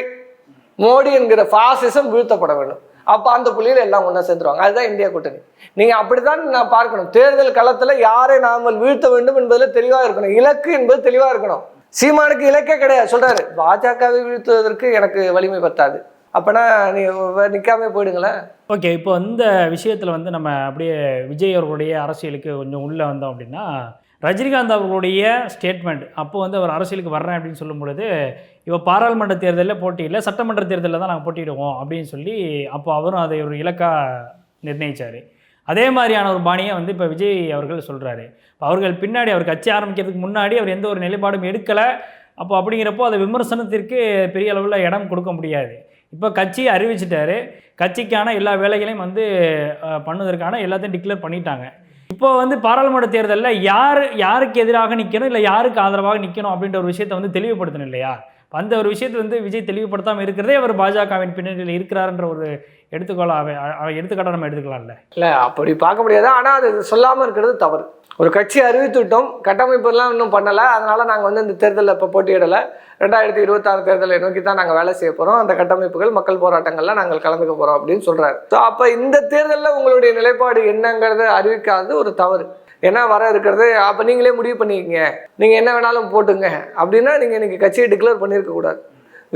மோடி என்கிற பாசிசம் வீழ்த்தப்பட வேண்டும். அப்போ அந்த புள்ளியில எல்லாம் ஒன்றா சேர்ந்துருவாங்க. அதுதான் இந்தியா கூட்டணி. நீங்க அப்படித்தான் நான் பார்க்கணும். தேர்தல் களத்துல யாரை நாமல் வீழ்த்த வேண்டும் என்பதில் தெளிவாக இருக்கணும். இலக்கு என்பது தெளிவாக இருக்கணும். சீமானுக்கு இலக்கே கிடையாது. சொல்றாரு பாஜகவை வீழ்த்துவதற்கு எனக்கு வலிமை பத்தாது. அப்போனா நீ போயிடுங்களேன்
ஓகே இப்போ இந்த விஷயத்தில் வந்து நம்ம அப்படியே விஜய் அவர்களுடைய அரசியலுக்கு கொஞ்சம் உள்ளே வந்தோம் அப்படின்னா ரஜினிகாந்த் அவர்களுடைய ஸ்டேட்மெண்ட் அப்போ வந்து அவர் அரசியலுக்கு வர்றேன் அப்படின்னு சொல்லும் பொழுது இப்போ பாராளுமன்ற தேர்தலில் போட்டியில் சட்டமன்ற தேர்தலில் தான் நாங்கள் போட்டியிடுவோம் அப்படின்னு சொல்லி அப்போ அவரும் அதை ஒரு இலக்காக நிர்ணயிச்சார். அதே மாதிரியான ஒரு பாணியை வந்து இப்போ விஜய் அவர்கள் சொல்கிறாரு அவர்கள் பின்னாடி அவர் கட்சி ஆரம்பிக்கிறதுக்கு முன்னாடி அவர் எந்த ஒரு நிலைப்பாடும் எடுக்கலை. அப்போ அப்படிங்கிறப்போ அதை விமர்சனத்திற்கு பெரிய அளவில் இடம் கொடுக்க முடியாது. இப்போ கட்சியை அறிவிச்சிட்டாரு. கட்சிக்கான எல்லா வேலைகளையும் வந்து பண்ணுவதற்கான எல்லாத்தையும் டிக்ளேர் பண்ணிட்டாங்க. இப்போ வந்து பாராளுமன்ற தேர்தலில் யார் யாருக்கு எதிராக நிற்கணும் இல்லை யாருக்கு ஆதரவாக நிற்கணும் அப்படின்ற ஒரு விஷயத்தை வந்து தெளிவுபடுத்தணும் இல்லையா? அந்த ஒரு விஷயத்தை வந்து விஜய் தெளிவுபடுத்தாமல் இருக்கிறதே அவர் பாஜகவின் பின்னணியில் இருக்கிறாருன்ற ஒரு எடுத்துக்கோளாக எடுத்துக்காட்டாக நம்ம எடுத்துக்கலாம்ல.
இல்லை அப்படி பார்க்க முடியாது. ஆனால் அது சொல்லாமல் இருக்கிறது தவறு. ஒரு கட்சி அறிவித்து விட்டோம் இன்னும் பண்ணலை. அதனால் நாங்கள் வந்து இந்த தேர்தலில் இப்போ போட்டியிடல. ரெண்டாயிரத்தி இருபத்தாறு தேர்தலை நோக்கி தான் நாங்கள் வேலை செய்ய போகிறோம் அந்த கட்டமைப்புகள் மக்கள் போராட்டங்கள்லாம் நாங்கள் கலந்துக்க போகிறோம் அப்படின்னு சொல்கிறாரு ஸோ அப்போ இந்த தேர்தலில் உங்களுடைய நிலைப்பாடு என்னங்கிறத அறிவிக்காதது ஒரு தவறு. ஏன்னா வர இருக்கிறது அப்போ நீங்களே முடிவு பண்ணிக்கங்க. நீங்கள் என்ன வேணாலும் போட்டுங்க. அப்படின்னா நீங்கள் இன்றைக்கி கட்சியை டிக்ளேர் பண்ணியிருக்கக்கூடாது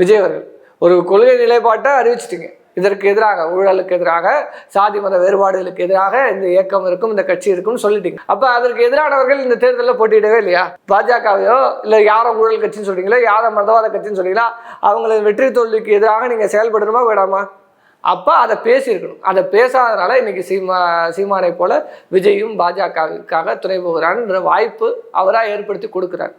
விஜயவர்கள் விஜய் அவர்கள் ஒரு கொள்கை நிலைப்பாட்டை அறிவிச்சிட்டிங்க. இதற்கு எதிராக ஊழலுக்கு எதிராக சாதி மத வேறுபாடுகளுக்கு எதிராக இந்த இயக்கம் இருக்கும் இந்த கட்சி இருக்கும்னு சொல்லிட்டீங்க. அப்ப அதற்கு எதிரானவர்கள் இந்த தேர்தலில் போட்டியிடவே இல்லையா? பாஜகவையோ இல்ல யாரோ ஊழல் கட்சின்னு சொல்றீங்களோ? யாரோ மதவாத கட்சின்னு சொல்றீங்களா? அவங்களது வெற்றி தோல்விக்கு எதிராக நீங்க செயல்படணுமா வேடாமா அப்ப அதை பேசியிருக்கணும். அதை பேசாதனால இன்னைக்கு சீமா சீமானை போல விஜயும் பாஜகவுக்காக துணை போகிறான்ற வாய்ப்பு அவராக ஏற்படுத்தி கொடுக்குறாரு.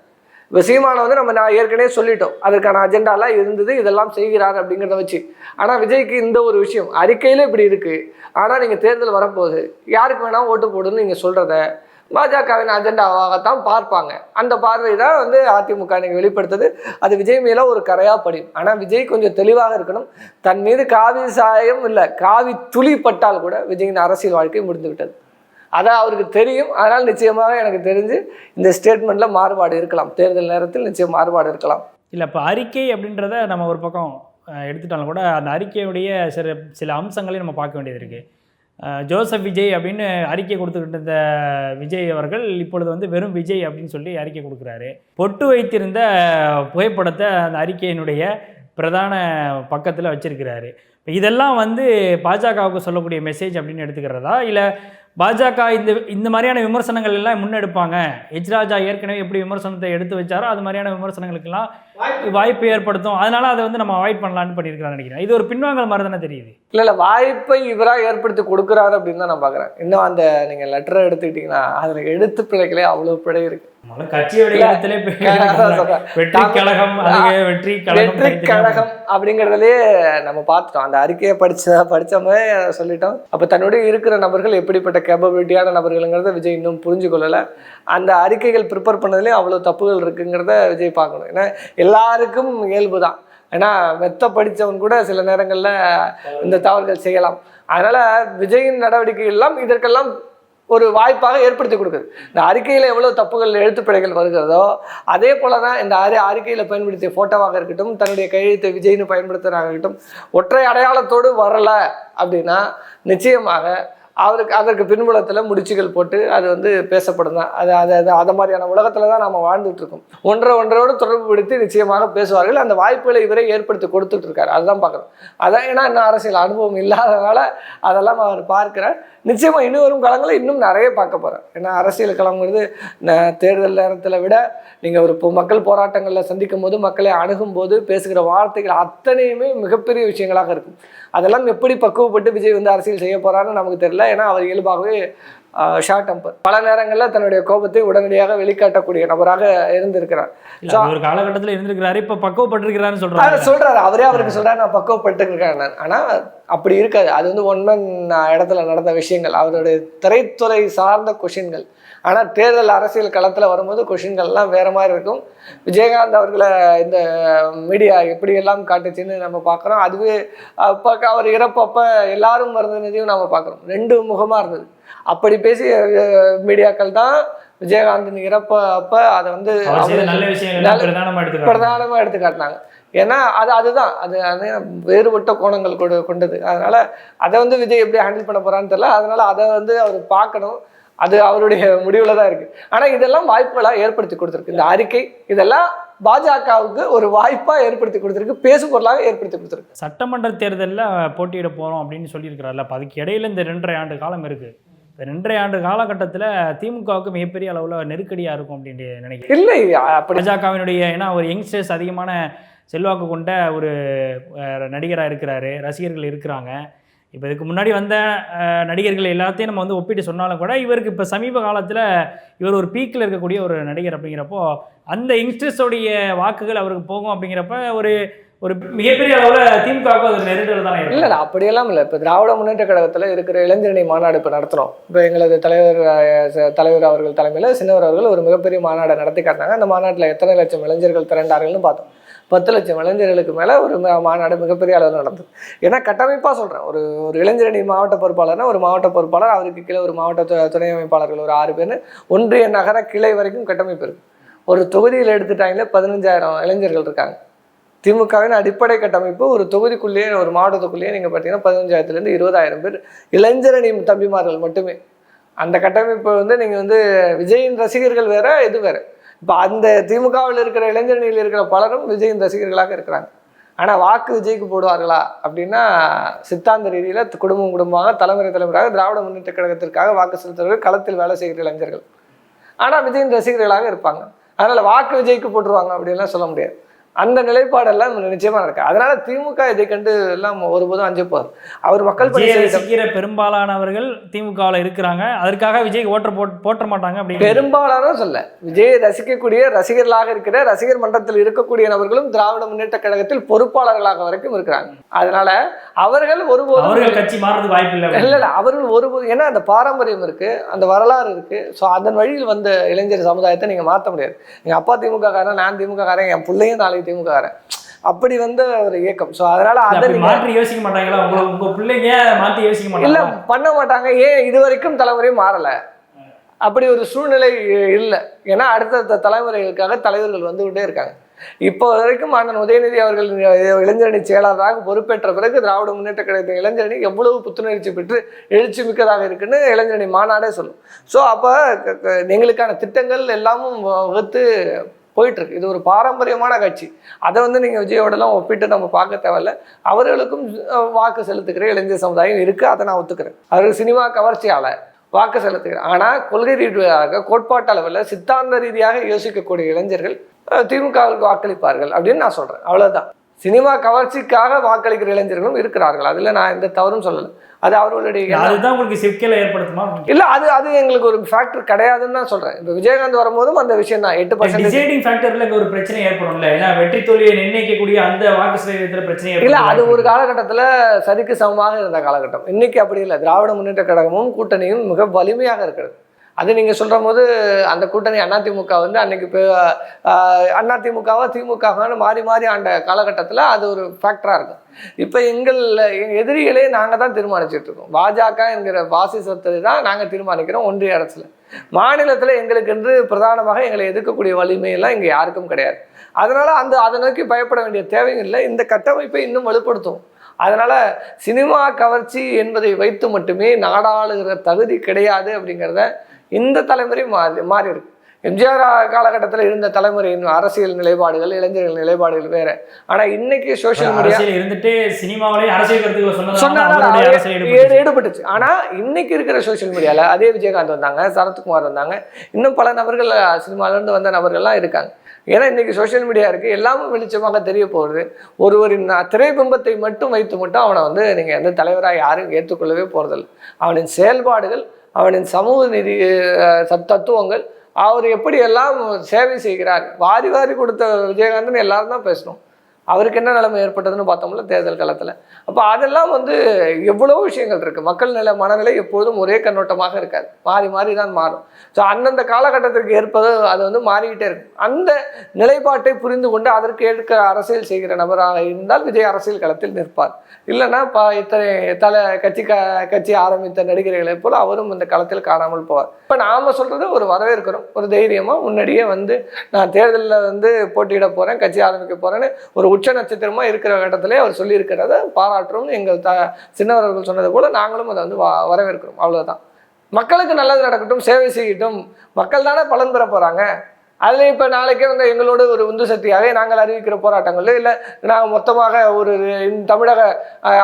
இப்போ சீமானை வந்து நம்ம நான் ஏற்கனவே சொல்லிட்டோம். அதற்கான அஜெண்டாலாம் இருந்தது இதெல்லாம் செய்கிறார் அப்படிங்கிறத வச்சு. ஆனால் விஜய்க்கு இந்த ஒரு விஷயம் அறிக்கையில் இப்படி இருக்குது ஆனால் நீங்கள் தேர்தல் வரப்போகுது. யாருக்கு வேணால் ஓட்டு போடுன்னு நீங்கள் சொல்கிறத பாஜகவின் அஜெண்டாவாகத்தான் பார்ப்பாங்க. அந்த பார்வை தான் வந்து அதிமுக நீங்கள் வெளிப்படுத்துது. அது விஜய் மேலே ஒரு கரையாக படியும். ஆனால் விஜய் கொஞ்சம் தெளிவாக இருக்கணும். தன் மீது காவி சாயம் இல்லை காவி துளி பட்டால் கூட விஜயின் அரசியல் வாழ்க்கை முடிந்துவிட்டது. அதான் அவருக்கு தெரியும். அதனால் நிச்சயமாக எனக்கு தெரிஞ்சு இந்த ஸ்டேட்மெண்ட்டில் மாறுபாடு இருக்கலாம். தேர்தல் நேரத்தில் நிச்சயம் மாறுபாடு இருக்கலாம்.
இல்லை இப்போ அறிக்கை அப்படின்றத நம்ம ஒரு பக்கம் எடுத்துட்டாலும் கூட அந்த அறிக்கையுடைய சில சில அம்சங்களையும் நம்ம பார்க்க வேண்டியது இருக்குது ஜோசப் விஜய் அப்படின்னு அறிக்கை கொடுத்துக்கிட்டு இருந்த விஜய் அவர்கள் இப்பொழுது வந்து வெறும் விஜய் அப்படின்னு சொல்லி அறிக்கை கொடுக்குறாரு. பொட்டு வைத்திருந்த புகைப்படத்தை அந்த அறிக்கையினுடைய பிரதான பக்கத்தில் வச்சிருக்கிறாரு. இப்போ இதெல்லாம் வந்து பாஜகவுக்கு சொல்லக்கூடிய மெசேஜ் அப்படின்னு எடுத்துக்கிறதா? இல்லை பாஜக இந்த இந்த மாதிரியான விமர்சனங்கள் எல்லாம் முன்னெடுப்பாங்க. எச் ராஜா ஏற்கனவே எப்படி விமர்சனத்தை எடுத்து வச்சாரோ அது மாதிரியான விமர்சனங்களுக்கெல்லாம் வாய்ப்பு ஏற்படுத்தும். அதனால அதை வந்து நம்ம அவாய்ட் பண்ணலான்னு பண்ணியிருக்கிறான்னு நினைக்கிறேன். இது ஒரு பின்வாங்கல் மாதிரி தானே தெரியுது?
இல்லை இல்லை வாய்ப்பை இவராக ஏற்படுத்தி கொடுக்குறாரு அப்படின்னு தான் நான் பார்க்குறேன் இன்னும் அந்த நீங்கள் லெட்டரை எடுத்துக்கிட்டிங்கன்னா அதில் எழுத்து பிழைகளே அவ்வளோ பிழை இருக்குது அப்படிங்கிறதுலயே நம்ம பார்த்துட்டோம். அந்த அறிக்கையை படிச்ச படிச்சோமே சொல்லிட்டோம். அப்போ தன்னுடைய இருக்கிற நபர்கள் எப்படிப்பட்ட கேப்பபிலிட்டியான நபர்களுங்கிறத விஜய் இன்னும் புரிஞ்சு கொள்ளலை அந்த அறிக்கைகள் ப்ரிப்பேர் பண்ணதுலேயும் அவ்வளோ தப்புகள் இருக்குங்கிறத விஜய் பார்க்கணும். ஏன்னா எல்லாருக்கும் இயல்பு தான். ஏன்னா மெத்த படித்தவன் கூட சில நேரங்களில் இந்த தவறுகள் செய்யலாம். அதனால் விஜயின் நடவடிக்கை எல்லாம் இதற்கெல்லாம் ஒரு வாய்ப்பாக ஏற்படுத்தி கொடுக்குது. இந்த அறிக்கையில் எவ்வளோ தப்புகள் எழுத்துப்பிழைகள் வருகிறதோ அதே போல தான் இந்த அறி அறிக்கையில் பயன்படுத்திய ஃபோட்டோவாக இருக்கட்டும் தன்னுடைய கையெழுத்தை விஜய்னு பயன்படுத்துகிறாக இருக்கட்டும் ஒற்றை அடையாளத்தோடு வரலை அப்படின்னா நிச்சயமாக அவருக்கு அதற்கு பின்புலத்தில் முடிச்சுகள் போட்டு அது வந்து பேசப்படும் தான். அது அது அது அது மாதிரியான உலகத்தில் தான் நம்ம வாழ்ந்துட்டு இருக்கோம் ஒன்றை ஒன்றோடு தொடர்பு படுத்தி நிச்சயமாக பேசுவார்கள். அந்த வாய்ப்புகளை இவரே ஏற்படுத்தி கொடுத்துட்டு இருக்காரு அதுதான் பார்க்குறோம் அதான் ஏன்னா இன்னும் அரசியல் அனுபவம் இல்லாதனால அதெல்லாம் அவர் பார்க்கிறார். நிச்சயமாக இன்னும் வரும் காலங்களில் இன்னும் நிறைய பார்க்க போகிறேன் ஏன்னா அரசியல் களம்ங்கிறது ந- தேர்தல் நேரத்தில் விட நீங்கள் ஒரு மக்கள் போராட்டங்களில் சந்திக்கும் போது மக்களை அணுகும் போது பேசுகிற வார்த்தைகள் அத்தனையுமே மிகப்பெரிய விஷயங்களாக இருக்கும். அதெல்லாம் எப்படி பக்குவப்பட்டு விஜய் வந்து அரசியல் செய்ய போறான்னு நமக்கு தெரியல. ஏன்னா அவர் இயல்பாகவே ஷார்ட் டெம்பர் பல நேரங்களில் தன்னுடைய கோபத்தை உடனடியாக வெளிக்காட்டக்கூடிய நபராக இருந்திருக்கிறார்.
ஒரு காலகட்டத்தில் இருந்திருக்கிறாரு இப்ப பக்குவப்பட்டிருக்கிறாருன்னு
அதை
சொல்றாங்க
சொல்றாரு. அவரே அவருக்கு சொல்றாரு நான் பக்குவப்பட்டுருக்கேன் நான் ஆனா அப்படி இருக்காது. அது வந்து ஒன்மன் இடத்துல நடந்த விஷயங்கள். அவருடைய திரைத்துறை சார்ந்த கொஷின்கள். ஆனா தேர்தல் அரசியல் களத்துல வரும்போது கொஷின்கள்லாம் வேற மாதிரி இருக்கும். விஜயகாந்த் அவர்களை இந்த மீடியா எப்படியெல்லாம் காட்டுச்சுன்னு நம்ம பார்க்குறோம். அதுவே அப்போ அவர் இறப்பப்ப எல்லாரும் மறந்ததையும் நம்ம பார்க்குறோம். ரெண்டு முகமா இருந்தது. அப்படி பேசிய அஹ், மீடியாக்கள் தான் விஜயகாந்தின் இறப்ப அப்ப அதை வந்து பிரதானமாக எடுத்து காட்டினாங்க ஏன்னா அது அதுதான். அது வேறுபட்ட கோணங்கள் கொண்டு கொண்டது. அதனால அதை வந்து விஜய் எப்படி ஹேண்டில் பண்ண போறான்னு தெரியல. அதனால அதை வந்து அவர் பார்க்கணும். அது அவருடைய முடிவில் தான் இருக்கு. ஆனா இதெல்லாம் வாய்ப்புகளாக ஏற்படுத்தி கொடுத்துருக்கு. இந்த அறிக்கை இதெல்லாம் பாஜகவுக்கு ஒரு வாய்ப்பா ஏற்படுத்தி கொடுத்துருக்கு. பேசு பொருளாக ஏற்படுத்தி கொடுத்துருக்கு.
சட்டமன்ற தேர்தலில் போட்டியிட போகிறோம் அப்படின்னு சொல்லியிருக்கிறார்ல. அப்போ அதுக்கு இடையில இந்த ரெண்டரை ஆண்டு காலம் இருக்குது இந்த ரெண்டரை ஆண்டு காலகட்டத்தில் திமுகவுக்கு மிகப்பெரிய அளவில் நெருக்கடியாக இருக்கும் அப்படின்ட்டு நினைக்கிறேன்.
இல்லை அப்படி
பாஜகவினுடைய ஏன்னா ஒரு யங்ஸ்டர்ஸ் அதிகமான செல்வாக்கு கொண்ட ஒரு நடிகராக இருக்கிறாரு. ரசிகர்கள் இருக்கிறாங்க. இப்போ இதுக்கு முன்னாடி வந்த நடிகர்கள் எல்லாத்தையும் நம்ம வந்து ஒப்பிட்டு சொன்னாலும் கூட இவருக்கு இப்போ சமீப காலத்தில் இவர் ஒரு பீக்கில் இருக்கக்கூடிய ஒரு நடிகர் அப்படிங்கிறப்போ அந்த யங்ஸ்டர்ஸோடைய வாக்குகள் அவருக்கு போகும் அப்படிங்கிறப்ப ஒரு ஒரு மிகப்பெரிய அளவில் திமுகவுக்கு அது நெருடல் தான்
இல்லை இல்லை அப்படியெல்லாம் இல்லை. இப்போ திராவிட முன்னேற்ற கழகத்தில் இருக்கிற இளைஞரணி மாநாடு இப்போ நடத்துகிறோம் இப்போ எங்களது தலைவர் தலைவர் அவர்கள் தலைமையில் சின்னவர் அவர்கள் ஒரு மிகப்பெரிய மாநாடை நடத்தி காட்டினாங்க. அந்த மாநாட்டில் எத்தனை லட்சம் இளைஞர்கள் திரண்டார்கள்னு பார்த்தோம். பத்து லட்சம் இளைஞர்களுக்கு மேலே ஒரு மாநாடு மிகப்பெரிய அளவில் நடந்தது. ஏன்னா கட்டமைப்பாக சொல்கிறேன் ஒரு ஒரு இளைஞரணி மாவட்ட பொறுப்பாளர்னா ஒரு மாவட்ட பொறுப்பாளர் அவருக்கு கீழே ஒரு மாவட்ட துணை அமைப்பாளர்கள் ஒரு ஆறு பேர் ஒன்றிய நகர கிளை வரைக்கும் கட்டமைப்பு இருக்குது ஒரு தொகுதியில் எடுத்துட்டாங்களே பதினஞ்சாயிரம் இளைஞர்கள் இருக்காங்க. திமுகவின் அடிப்படை கட்டமைப்பு ஒரு தொகுதிக்குள்ளேயே ஒரு மாவட்டத்துக்குள்ளேயே நீங்கள் பார்த்தீங்கன்னா பதினஞ்சாயிரத்துலேருந்து இருபதாயிரம் பேர் இளைஞரணி தம்பிமார்கள் மட்டுமே. அந்த கட்டமைப்பு வந்து நீங்கள் வந்து விஜயின் ரசிகர்கள் வேற இது வேறு. இப்போ அந்த திமுகவில் இருக்கிற இளைஞரணியில் இருக்கிற பலரும் விஜயின் ரசிகர்களாக இருக்கிறாங்க. ஆனால் வாக்கு விஜய்க்கு போடுவார்களா அப்படின்னா சித்தாந்த ரீதியில் குடும்பம் குடும்பமாக தலைமுறை தலைமுறையாக திராவிட முன்னேற்ற கழகத்திற்காக வாக்கு செலுத்துறவர்கள் களத்தில் வேலை செய்கிற இளைஞர்கள். ஆனால் விஜயின் ரசிகர்களாக இருப்பாங்க. அதனால் வாக்கு விஜய்க்கு போட்டுருவாங்க அப்படின்லாம் சொல்ல முடியாது. அந்த நிலைப்பாடெல்லாம் நிச்சயமா நடக்கு அதனால திமுக இதை கண்டு எல்லாம் ஒருபோதும் அஞ்சப்பார் அவர் மக்கள்
ரசிக்கிற பெரும்பாலானவர்கள் திமுகவில் இருக்கிறாங்க. அதற்காக விஜய் ஓட்ட போட் போட்ட மாட்டாங்க அப்படின்னு
பெரும்பாலானோர் சொல்ல. விஜயை ரசிக்கக்கூடிய ரசிகர்களாக இருக்கிற ரசிகர் மன்றத்தில் இருக்கக்கூடிய நபர்களும் திராவிட முன்னேற்ற கழகத்தில் பொறுப்பாளர்களாக வரைக்கும் இருக்கிறாங்க. அதனால அவர்கள் ஒருபோதும்
அவர்கள் கட்சி மாறுறதுக்கு வாய்ப்பு இல்லை.
இல்ல இல்ல. அவர்கள் ஒருபோதும் ஏன்னா அந்த பாரம்பரியம் இருக்கு அந்த வரலாறு இருக்கு. ஸோ அதன் வழியில் வந்த இளைஞர் சமுதாயத்தை நீங்க மாற்ற முடியாது. எங்க அப்பா திமுக காரன் நான் திமுக காரன் என் பிள்ளையும் நாளைக்கு திமுக காரன் அப்படி வந்த ஒரு இயக்கம் ஸோ அதனால அதை
மாற்றி யோசிக்க மாட்டாங்களா? உங்க உங்க பிள்ளைங்க மாற்றி யோசிக்க
இல்ல
மாட்டாங்களா
பண்ண மாட்டாங்க. ஏன் இது வரைக்கும் தலைமுறை மாறல? அப்படி ஒரு சூழ்நிலை இல்லை. ஏன்னா அடுத்தடுத்த தலைமுறைகளுக்காக தலைவர்கள் வந்துகிட்டே இருக்காங்க. இப்போ வரைக்கும் அண்ணன் உதயநிதி அவர்கள் இளைஞரணி செயலாளராக பொறுப்பேற்ற பிறகு திராவிட முன்னேற்ற கழகத்தின் இளைஞரணி எவ்வளவு புத்துணர்ச்சி பெற்று எழுச்சி மிக்கதாக இருக்குன்னு இளைஞரணி மாநாடே சொல்லும். ஸோ அப்போ எங்களுக்கான திட்டங்கள் எல்லாமும் வகுத்து போயிட்டுருக்கு. இது ஒரு பாரம்பரியமான கட்சி. அதை வந்து நீங்கள் விஜயோடலாம் ஒப்பிட்டு நம்ம பார்க்க தேவையில்ல. அவர்களுக்கும் வாக்கு செலுத்துக்கிற இளைஞர் சமுதாயம் இருக்குது அதை நான் ஒத்துக்கிறேன். அவர்கள் சினிமா கவர்ச்சியாளர் வாக்கு செலுத்துகிறேன் ஆனால் கொள்கை ரீதியாக கோட்பாட்டு அளவில் சித்தாந்த ரீதியாக யோசிக்கக்கூடிய இளைஞர்கள் திமுகவுக்கு வாக்களிப்பார்கள் அப்படின்னு நான் சொல்கிறேன் அவ்வளோதான் சினிமா கவர்ச்சிக்காக வாக்களிக்கிற இளைஞர்களும் இருக்கிறார்கள். அதுல நான் எந்த தவறும் சொல்லலை. அது அவர்களுடைய எண்ணம்.
அதுதான் உங்களுக்கு சிக்கலை ஏற்படுத்துமா?
இல்ல அது அது எங்களுக்கு ஒரு ஃபேக்டர் கிடையாதுன்னு தான் சொல்றேன். இப்போ விஜயகாந்த் வரும்போதும் அந்த விஷயம் தான். எட்டு பர்சன்டேஜ்
டிசைடிங் ஃபேக்டர்ல இங்க ஒரு பிரச்சனை ஏற்படும்ல. ஏன்னா வெற்றி தோல்வியை நிர்ணயிக்கக்கூடிய அந்த வாக்கு சதவீதத்துல பிரச்சனை
இல்ல அது ஒரு காலகட்டத்துல சரிக்கு சமமாக இருந்த காலகட்டம். இன்னைக்கு அப்படி இல்லை. திராவிட முன்னேற்ற கழகமும் கூட்டணியும் மிக வலிமையாக இருக்கிறது. அது நீங்கள் சொல்கிற போது அந்த கூட்டணி அதிமுக வந்து அன்னைக்கு அதிமுகவா திமுகவான்னு மாறி மாறி ஆண்ட காலகட்டத்தில் அது ஒரு ஃபேக்டராக இருக்கும். இப்போ எங்கள் எதிரிகளே நாங்கள் தான் தீர்மானிச்சிட்டு இருக்கோம். பாஜக என்கிற வாசிசத்தை தான் நாங்கள் தீர்மானிக்கிறோம் ஒன்றிய இடத்துல மாநிலத்தில் எங்களுக்கு என்று பிரதானமாக எங்களை எதிர்க்கக்கூடிய வலிமையெல்லாம் இங்கே யாருக்கும் கிடையாது. அதனால் அந்த அதை நோக்கி பயப்பட வேண்டிய தேவையும் இல்லை. இந்த கட்டமைப்பை இன்னும் வலுப்படுத்தும் அதனால் சினிமா கவர்ச்சி என்பதை வைத்து மட்டுமே நாடாளுகிற தகுதி கிடையாது அப்படிங்கிறத இந்த தலைமுறை மாறி மாறி இருக்கு. எம்ஜிஆர் காலகட்டத்தில் இருந்த தலைமுறையின் அரசியல் நிலைப்பாடுகள் இளைஞர்கள் நிலைப்பாடுகள் வேற. ஆனா இன்னைக்கு சோஷியல் மீடியா
இருந்துட்டு அரசியல் கருத்துக்களை ஈடுபட்டுச்சு.
ஆனா இன்னைக்கு இருக்கிற சோஷியல் மீடியால அதே விஜயகாந்த் வந்தாங்க சரத்குமார் வந்தாங்க. இன்னும் பல நபர்கள் சினிமால இருந்து வந்த நபர்கள்லாம் இருக்காங்க. ஏன்னா இன்னைக்கு சோஷியல் மீடியா இருக்கு. எல்லாமும் வெளிச்சமாக தெரிய போகுது. ஒருவரின் திரைபிம்பத்தை மட்டும் வைத்து மட்டும் அவனை வந்து நீங்க எந்த தலைவராக யாரும் ஏற்றுக்கொள்ளவே போறதில்லை. அவனின் செயல்பாடுகள் அவனின் சமூக நிதி சத்- தத்துவங்கள் அவர் எப்படியெல்லாம் சேவை செய்கிறார் வாரி வாரி கொடுத்த விஜயகாந்தன் எல்லாரும் தான் பேசணும். அவருக்கு என்ன நிலைமை ஏற்பட்டதுன்னு பார்த்தோம்ல தேர்தல் காலத்தில். அப்போ அதெல்லாம் வந்து எவ்வளோ விஷயங்கள் இருக்குது மக்கள் நிலை மனநிலை எப்பொழுதும் ஒரே கண்ணோட்டமாக இருக்காது. மாறி மாறி தான் மாறும். ஸோ அந்தந்த காலகட்டத்திற்கு ஏற்பது அது வந்து மாறிக்கிட்டே இருக்கும். அந்த நிலைப்பாட்டை புரிந்து கொண்டு அதற்கு ஏற்க அரசியல் செய்கிற நபராக இருந்தால் விஜய் அரசியல் களத்தில் நிற்பார். இல்லைன்னா ப இத்தனை தலை கட்சி க கட்சி ஆரம்பித்த நடிகர்களைப் போல் அவரும் இந்த களத்தில் காணாமல் போவார். இப்போ நாம் சொல்கிறது ஒரு வரவேற்கிறோம் ஒரு தைரியமாக முன்னாடியே வந்து நான் தேர்தலில் வந்து போட்டியிட போகிறேன் கட்சி ஆரம்பிக்க போகிறேன்னு ஒரு உச்ச நட்சத்திரமாக இருக்கிற கட்டத்திலே அவர் சொல்லியிருக்கிறத பாராட்டுறோம் எங்கள் த சின்னவர்கள் சொன்னது கூட நாங்களும் அதை வந்து வ- வரவேற்கிறோம். அவ்வளோதான் மக்களுக்கு நல்லது நடக்கட்டும் சேவை செய்யட்டும். மக்கள் தானே பலன் பெற போகிறாங்க அதில் இப்போ நாளைக்கே வந்து எங்களோட ஒரு உந்து சக்தியாக நாங்கள் அறிவிக்கிற போராட்டங்களோ இல்லை நாங்கள் மொத்தமாக ஒரு தமிழக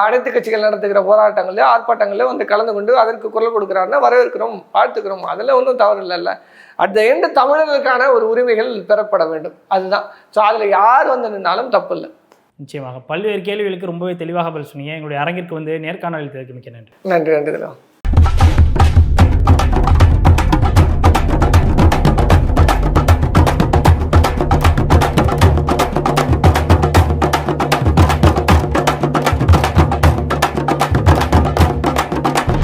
அனைத்து கட்சிகள் நடத்துகிற போராட்டங்களையோ ஆர்ப்பாட்டங்களோ வந்து கலந்து கொண்டு அதற்கு குரல் கொடுக்குறாருன்னா வரவேற்கிறோம் வாழ்த்துக்கிறோம். அதில் ஒன்றும் தவறு இல்லைல்ல. அட் த எண்டு தமிழர்களுக்கான ஒரு உரிமைகள் பெறப்பட வேண்டும். அதுதான். ஸோ அதில் யார் வந்து நின்னாலும் தப்பு இல்லை
நிச்சயமாக. பல்வேறு கேள்விகளுக்கு ரொம்பவே தெளிவாக பதில் சொன்னீங்க. எங்களுடைய அரங்கிற்கு வந்து நேர்காணல் மிக்க நன்றி
நன்றி நன்றி.